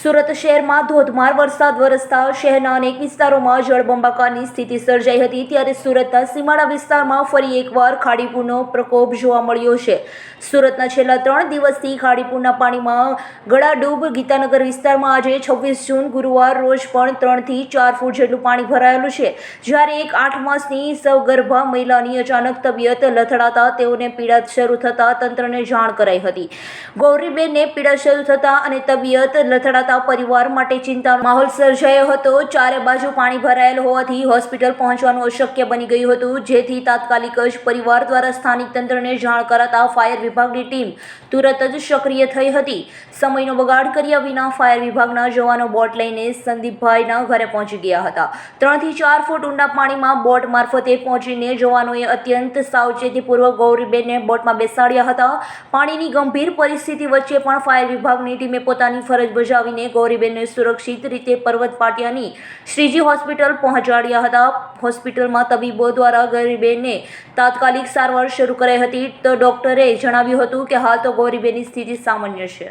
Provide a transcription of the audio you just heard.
સુરત શહેરમાં ધોધમાર વરસાદ વરસતા શહેરના અનેક વિસ્તારોમાં જળબંબાકારની સ્થિતિ સર્જાઈ હતી. ત્યારે સુરતના સીમાડા વિસ્તારમાં ફરી એકવાર ખાડીપુરનો પ્રકોપ જોવા મળ્યો છે. સુરતના છેલ્લા ત્રણ દિવસથી ખાડીપુરના પાણીમાં ગળાડૂબ ગીતાનગર વિસ્તારમાં આજે છવ્વીસ જૂન ગુરુવાર રોજ પણ ત્રણથી ચાર ફૂટ જેટલું પાણી ભરાયેલું છે. જ્યારે એક આઠ માસની સગર્ભા મહિલાની અચાનક તબિયત લથડાતા તેઓને પીડા શરૂ થતાં તંત્રને જાણ કરાઈ હતી. ગૌરીબેનને પીડા શરૂ થતાં અને તબિયત લથડાતા પરિવાર માટે ચિંતાનો માહોલ સર્જાયો હતો. ચારે બાજુ પાણી ભરાયેલ હોવાથી હોસ્પિટલ પહોંચવાનું અશક્ય બની ગયું હતું. જેથી તાત્કાલિક જ પરિવાર દ્વારા સ્થાનિક તંત્રને જાણ કરાતા ફાયર વિભાગની ટીમ તુરત જ સક્રિય થઈ હતી. સમયનો બગાડ કર્યા વિના ફાયર વિભાગના જવાનો બોટ લઈને સંદીપભાઈના ઘરે પહોંચી ગયા હતા. ત્રણથી ચાર ફૂટ ઊંડા પાણીમાં બોટ મારફતે પહોંચીને જવાનોએ અત્યંત સાવચેતીપૂર્વક ગૌરીબેનને બોટમાં બેસાડ્યા હતા. પાણીની ગંભીર પરિસ્થિતિ વચ્ચે પણ ફાયર વિભાગની ટીમે પોતાની ફરજ બજાવીને ગૌરીબેનને સુરક્ષિત રીતે પર્વત પાટિયાની શ્રીજી હોસ્પિટલ પહોંચાડ્યા હતા. હોસ્પિટલમાં તબીબો દ્વારા ગૌરીબેનને તાત્કાલિક સારવાર શરૂ કરાઈ હતી. તો ડોક્ટરે જણાવ્યું હતું કે હાલ તો ગૌરીબેનની સ્થિતિ સામાન્ય છે.